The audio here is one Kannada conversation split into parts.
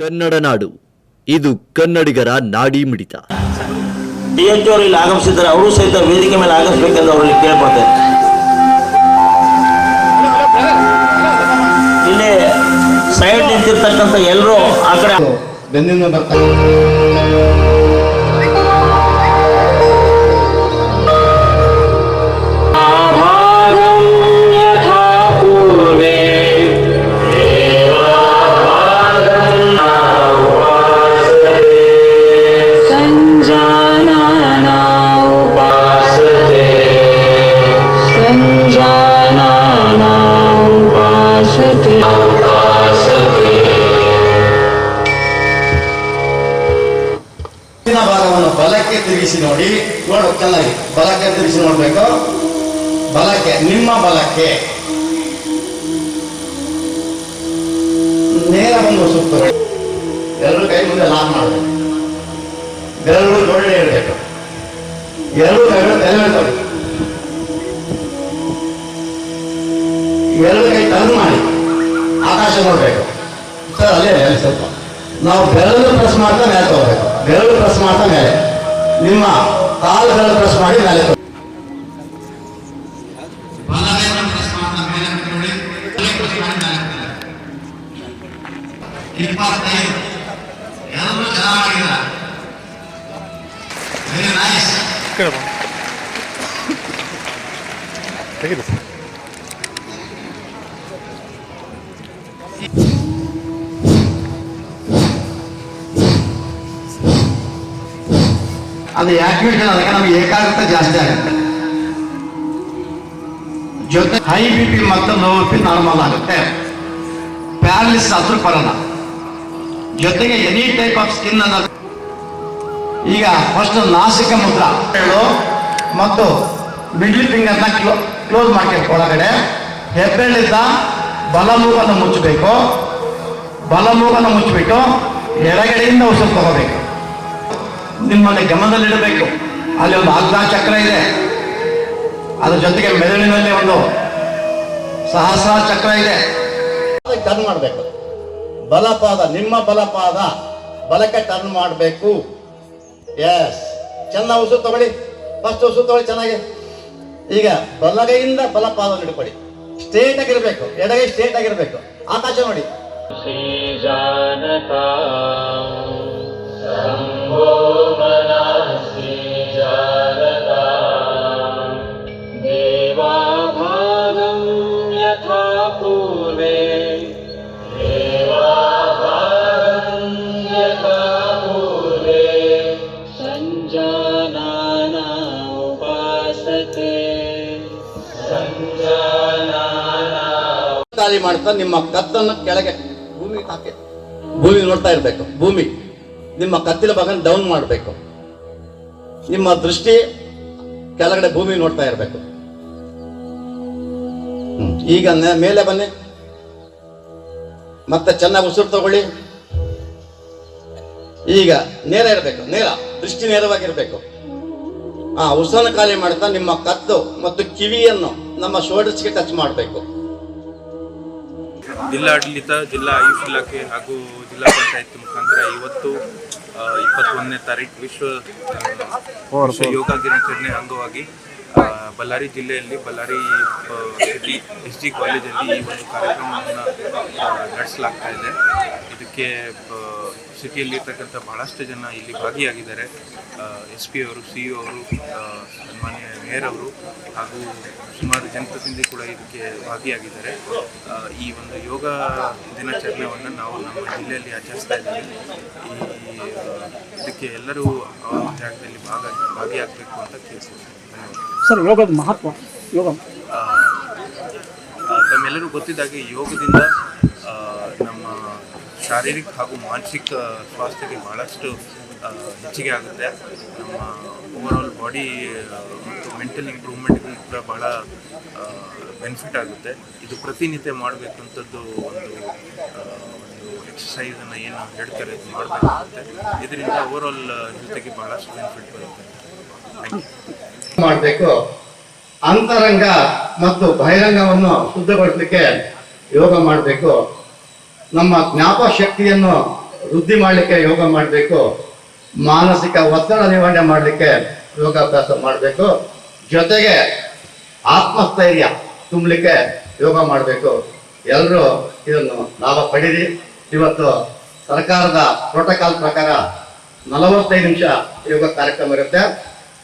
ಕನ್ನಡ ನಾಡು. ಇದು ಕನ್ನಡಿಗರ ನಾಡಿ ಮಿಡಿತ. ಡಿ ಎಚ್ ಅವರು ಇಲ್ಲಿ ಆಗಮಿಸಿದ್ದಾರೆ ಅವರು ಸಹಿತ ವೇದಿಕೆ ಮೇಲೆ ಆಗಮಿಸಬೇಕೆಂದು ಅವರಲ್ಲಿ ಕೇಳ್ಕೊಳ್ತೇನೆ ಇಲ್ಲಿ ಸೈಡ್ ನಿಂತಿರ್ತಕ್ಕಂಥ ಎಲ್ಲರೂ ಆ ಕಡೆ ಬೆನ್ನಿಂದ ಬರ್ತಾರೆ. ಬಲಕ್ಕೆ ತಿರುಗಿಸಿ ನೋಡಿ. ನೋಡು, ಚೆನ್ನಾಗಿ. ಬಲಕ್ಕೆ ತಿರುಗಿಸಿ ನೋಡ್ಬೇಕು. ಬಲಕ್ಕೆ, ನಿಮ್ಮ ಬಲಕ್ಕೆ. ನೇರ ಬಂದು ಸುತ್ತು. ಎರಡು ಕೈ ಮುಂದೆ ಲಾಕ್ ಮಾಡಬೇಕು. ಬೆರಳು ಜೋಡಣೆ ಇರಬೇಕು. ಎರಡು ಕೈಗಳು ತಲೆ. ಎರಡು ಕೈ ಟರ್ನ್ ಮಾಡಿ. ಆಕಾಶ ನೋಡ್ಬೇಕು. ಸರ್, ಅಲ್ಲೇ, ಅಲ್ಲಿ ಸ್ವಲ್ಪ. ನಾವು ಬೆರಳು ಪ್ರೆಸ್ ಮಾಡ್ತಾ ಮೇಲೆ ತಗೋಬೇಕು. ಬೆರಳು ಪ್ರೆಸ್ ಮಾಡ್ತಾ ಮೇಲೆ. ನಿಮ್ಮ ಕಾಲು ಬೆರಳು ಪ್ರೆಸ್ ಮಾಡಿ ಮೇಲೆ ಇಪ್ಪತ್ತೈದು. ಎಲ್ಲರೂ ಚೆನ್ನಾಗಿದ್ದಾರೆ ವೆರಿ ನೈಸ್ ಅದು ಯಾಕೆ ಅದಕ್ಕೆ ನಮಗೆ ಏಕಾಗ್ರತೆ ಜಾಸ್ತಿ ಆಗುತ್ತೆ. ಜೊತೆ ಹೈ ಬಿ ಪಿ ಮತ್ತು ಲೋ ಬಿ ಪಿ ನಾರ್ಮಲ್ ಆಗುತ್ತೆ. ಪ್ಯಾರಲಿಸ್ ಆದ್ರೂ ಬರಲ್ಲ. ಜೊತೆಗೆ ಎನಿ ಟೈಪ್ ಆಫ್ ಸ್ಕಿನ್ ಅನ್ನೋದು ಈಗ ಫಸ್ಟ್ ನಾಸಿಕ ಮುದ್ರ ಮತ್ತು ಮಿಡ್ಲ್ ಫಿಂಗರ್ನ ಕ್ಲೋ ಕ್ಲೋಸ್ ಮಾಡ್ಬೇಕು ಒಳಗಡೆ. ಹೆಬ್ಬೆರಳಿಂದ ಬಲಮೂಗನ್ನು ಮುಚ್ಚಬೇಕು ಬಲಮೂಗನ್ನು ಮುಚ್ಚಿಬಿಟ್ಟು ಎಡಗಡೆಯಿಂದ ಉಸಿರು ತಗೋಬೇಕು. ನಿಮ್ಮನ್ನು ಗಮನದಲ್ಲಿಡಬೇಕು. ಅಲ್ಲಿ ಒಂದು ಆಜ್ಞಾ ಚಕ್ರ ಇದೆ. ಅದ್ರ ಜೊತೆಗೆ ಮೆದುಳಿನಲ್ಲಿ ಒಂದು ಸಹಸ್ರ ಚಕ್ರ ಇದೆ. ಟರ್ನ್ ಮಾಡಬೇಕು. ಬಲಪಾದ ನಿಮ್ಮ ಬಲಪಾದ ಬಲಕ್ಕೆ ಟರ್ನ್ ಮಾಡಬೇಕು. ಎಸ್ ಚೆನ್ನ ಉಸು ತಗೊಳ್ಳಿ. ಫಸ್ಟ್ ಉಸು ತಗೊಳ್ಳಿ ಚೆನ್ನಾಗಿ. ಈಗ ಬಲಗೈಯಿಂದ ಬಲಪಾದ ಹಿಡ್ಕೊಳ್ಳಿ. ಸ್ಟ್ರೇಟ್ ಆಗಿರಬೇಕು ಎಡಗೈ ಸ್ಟ್ರೇಟ್ ಆಗಿರ್ಬೇಕು ಆಕಾಶ ನೋಡಿ. ಶ್ರೀ ಮಾಡ್ತಾ ನಿಮ್ಮ ಕತ್ತನ್ನು ಕೆಳಗೆ ಭೂಮಿ ಹಾಕಿ. ಭೂಮಿ ನೋಡ್ತಾ ಇರಬೇಕು ಭೂಮಿ. ನಿಮ್ಮ ಕತ್ತಿಲ ಭಾಗನ ಡೌನ್ ಮಾಡಬೇಕು. ನಿಮ್ಮ ದೃಷ್ಟಿ ಕೆಳಗಡೆ ಭೂಮಿ ನೋಡ್ತಾ ಇರಬೇಕು. ಈಗ ಮೇಲೆ ಬನ್ನಿ. ಮತ್ತೆ ಚೆನ್ನಾಗಿ ಉಸಿರು ತಗೊಳ್ಳಿ. ಈಗ ನೇರ ಇರಬೇಕು, ನೇರ. ದೃಷ್ಟಿ ನೇರವಾಗಿರ್ಬೇಕು. ಆ ಉಸಿರನ್ನು ಖಾಲಿ ಮಾಡ್ತಾ ನಿಮ್ಮ ಕತ್ತು ಮತ್ತು ಕಿವಿಯನ್ನು ನಮ್ಮ ಶೋಲ್ಡರ್ಸ್ಗೆ ಟಚ್ ಮಾಡಬೇಕು. ಜಿಲ್ಲಾಡಳಿತ ಜಿಲ್ಲಾ ಆಯುಷ್ ಇಲಾಖೆ ಹಾಗೂ ಜಿಲ್ಲಾ ಪಂಚಾಯತ್ ಮುಖಾಂತರ ಇವತ್ತು ಇಪ್ಪತ್ತೊಂದನೇ ತಾರೀಕು ವಿಶ್ವ ವಿಶ್ವ ಯೋಗ ದಿನಾಚರಣೆ ಅಂಗವಾಗಿ ಬಳ್ಳಾರಿ ಜಿಲ್ಲೆಯಲ್ಲಿ ಬಳ್ಳಾರಿ ಸಿಟಿ ಎಸ್ ಜಿ ಕಾಲೇಜಲ್ಲಿ ಈ ಒಂದು ಕಾರ್ಯಕ್ರಮವನ್ನು ನಡೆಸಲಾಗ್ತಾ ಇದೆ. ಇದಕ್ಕೆ ಸಿಟಿಯಲ್ಲಿರ್ತಕ್ಕಂಥ ಬಹಳಷ್ಟು ಜನ ಇಲ್ಲಿ ಭಾಗಿಯಾಗಿದ್ದಾರೆ. ಎಸ್ ಪಿ ಅವರು ಸಿ ಇ ಅವರು ಸನ್ಮಾನ್ಯ ಮೇಯರ್ ಅವರು ಹಾಗೂ ಸುಮಾರು ಜನಪ್ರತಿನಿಧಿ ಕೂಡ ಇದಕ್ಕೆ ಭಾಗಿಯಾಗಿದ್ದಾರೆ. ಈ ಒಂದು ಯೋಗ ದಿನಾಚರಣೆಯನ್ನು ನಾವು ನಮ್ಮ ಜಿಲ್ಲೆಯಲ್ಲಿ ಆಚರಿಸ್ತಾ ಇದ್ದೀವಿ. ಈ ಇದಕ್ಕೆ ಎಲ್ಲರೂ ಆ ಜಾಗದಲ್ಲಿ ಭಾಗ ಭಾಗಿಯಾಗಬೇಕು ಅಂತ ಕೇಳ್ತೀನಿ ಸರ್ ಯೋಗದ ಮಹತ್ವ ಯೋಗ. ತಮ್ಮೆಲ್ಲರೂ ಗೊತ್ತಿದ್ದಾಗೆ ಯೋಗದಿಂದ ಶಾರೀರಿಕ ಹಾಗೂ ಮಾನಸಿಕ ಸ್ವಾಸ್ಥ್ಯಕ್ಕೆ ಬಹಳಷ್ಟು ಆ, ಹೆಚ್ಚಿಗೆ ಆಗುತ್ತೆ. ನಮ್ಮ ಓವರಾಲ್ ಬಾಡಿ ಮತ್ತು ಮೆಂಟಲ್ ಇಂಪ್ರೂವ್ಮೆಂಟ್ಗೂ ಕೂಡ ಬಹಳ ಬೆನಿಫಿಟ್ ಆಗುತ್ತೆ. ಇದು ಪ್ರತಿನಿತ್ಯ ಮಾಡಬೇಕಂಥದ್ದು ಒಂದು ಒಂದು ಎಕ್ಸಸೈಸನ್ನು ಏನು ಹೇಳ್ತಾರೆ ಅದು ಮಾಡಬೇಕಾಗುತ್ತೆ. ಇದರಿಂದ ಓವರಾಲ್ ಜೊತೆಗೆ ಬಹಳಷ್ಟು ಬೆನಿಫಿಟ್ ಬರುತ್ತೆ. ಮಾಡಬೇಕು. ಅಂತರಂಗ ಮತ್ತು ಬಹಿರಂಗವನ್ನು ಶುದ್ಧಗೊಳಿಸಲಿಕ್ಕೆ ಯೋಗ ಮಾಡಬೇಕು. ನಮ್ಮ ಜ್ಞಾಪ ಶಕ್ತಿಯನ್ನು ವೃದ್ಧಿ ಮಾಡಲಿಕ್ಕೆ ಯೋಗ ಮಾಡಬೇಕು, ಮಾನಸಿಕ ಒತ್ತಡ ನಿವಾರಣೆ ಮಾಡಲಿಕ್ಕೆ ಯೋಗಾಭ್ಯಾಸ ಮಾಡಬೇಕು, ಜೊತೆಗೆ ಆತ್ಮಸ್ಥೈರ್ಯ ತುಂಬಲಿಕ್ಕೆ ಯೋಗ ಮಾಡಬೇಕು. ಎಲ್ಲರೂ ಇದನ್ನು ಲಾಭ ಪಡೀರಿ. ಇವತ್ತು ಸರ್ಕಾರದ ಪ್ರೋಟೋಕಾಲ್ ಪ್ರಕಾರ ನಲವತ್ತೈದು ನಿಮಿಷ ಯೋಗ ಕಾರ್ಯಕ್ರಮ ಇರುತ್ತೆ.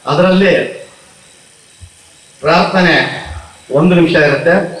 ಅದರಲ್ಲಿ ಪ್ರಾರ್ಥನೆ ಒಂದು ನಿಮಿಷ ಇರುತ್ತೆ.